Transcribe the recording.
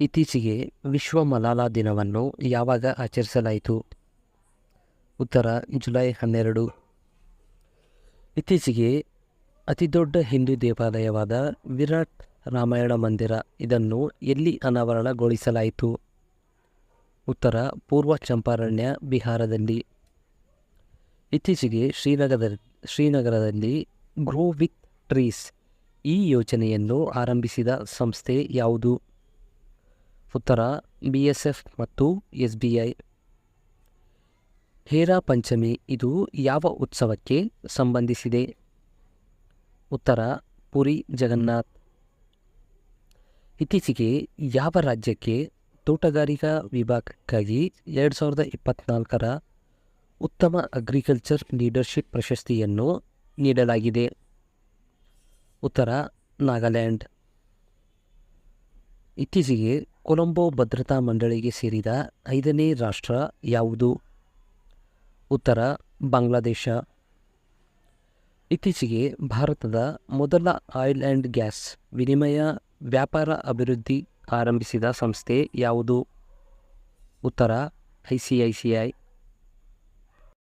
ಇತ್ತೀಚೆಗೆ ವಿಶ್ವ ಮಲಾಲಾ ದಿನವನ್ನು ಯಾವಾಗ ಆಚರಿಸಲಾಯಿತು? ಉತ್ತರ, ಜುಲೈ ಹನ್ನೆರಡು. ಇತ್ತೀಚೆಗೆ ಅತಿದೊಡ್ಡ ಹಿಂದೂ ದೇವಾಲಯವಾದ ವಿರಾಟ್ ರಾಮಾಯಣ ಮಂದಿರ ಇದನ್ನು ಎಲ್ಲಿ ಅನಾವರಣಗೊಳಿಸಲಾಯಿತು? ಉತ್ತರ, ಪೂರ್ವ ಚಂಪಾರಣ್ಯ, ಬಿಹಾರದಲ್ಲಿ. ಇತ್ತೀಚೆಗೆ ಶ್ರೀನಗರದ, ಶ್ರೀನಗರದಲ್ಲಿ ಗ್ರೋ ವಿತ್ ಟ್ರೀಸ್ ಈ ಯೋಜನೆಯನ್ನು ಆರಂಭಿಸಿದ ಸಂಸ್ಥೆ ಯಾವುದು? ಉತ್ತರ ಬಿ ಎಸ್ ಎಫ್ ಮತ್ತು S B I Hera Panchami ಇದು ಯಾವ ಉತ್ಸವಕ್ಕೆ ಸಂಬಂಧಿಸಿದೆ? ಉತ್ತರ, ಪುರಿ ಜಗನ್ನಾಥ್. ಇತ್ತೀಚೆಗೆ ಯಾವ ರಾಜ್ಯಕ್ಕೆ ತೋಟಗಾರಿಕಾ ವಿಭಾಗಕ್ಕಾಗಿ ಎರಡು ಸಾವಿರದ ಇಪ್ಪತ್ತ್ನಾಲ್ಕರ ಉತ್ತಮ ಅಗ್ರಿಕಲ್ಚರ್ ಲೀಡರ್ಶಿಪ್ ಪ್ರಶಸ್ತಿಯನ್ನು ನೀಡಲಾಗಿದೆ? ಉತ್ತರ, ನಾಗಾಲ್ಯಾಂಡ್. ಇತ್ತೀಚೆಗೆ ಕೊಲಂಬೋ ಭದ್ರತಾ ಮಂಡಳಿಗೆ ಸೇರಿದ ಐದನೇ ರಾಷ್ಟ್ರ ಯಾವುದು? ಉತ್ತರ, ಬಾಂಗ್ಲಾದೇಶ. ಇತ್ತೀಚೆಗೆ ಭಾರತದ ಮೊದಲ ಆಯಿಲ್ ಆ್ಯಂಡ್ ಗ್ಯಾಸ್ ವಿನಿಮಯ ವ್ಯಾಪಾರ ಅಭಿವೃದ್ಧಿ ಆರಂಭಿಸಿದ ಸಂಸ್ಥೆ ಯಾವುದು? ಉತ್ತರ, I C I C I.